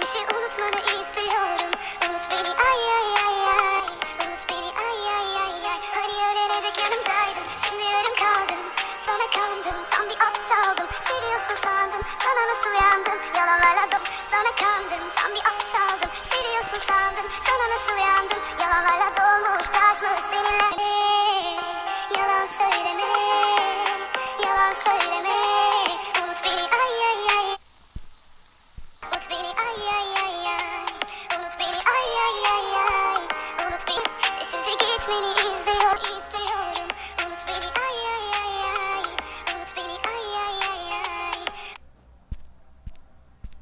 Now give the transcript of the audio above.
Geçmişi unutmanı istiyorum. Unut beni ay ay ay ay. Unut beni ay ay ay ay. Hani ölene dek yanımdaydın Şimdi yarım kaldım. Sana kandım tam bir aptaldım. Seviyorsun sandım sana nasıl yandım? Yalanlarla dop sana kandım tam bir aptaldım. Seviyorsun sandım sana nasıl yandım? Yalanlarla dolmuş taşmış seninle. Yalan söyle Sweeney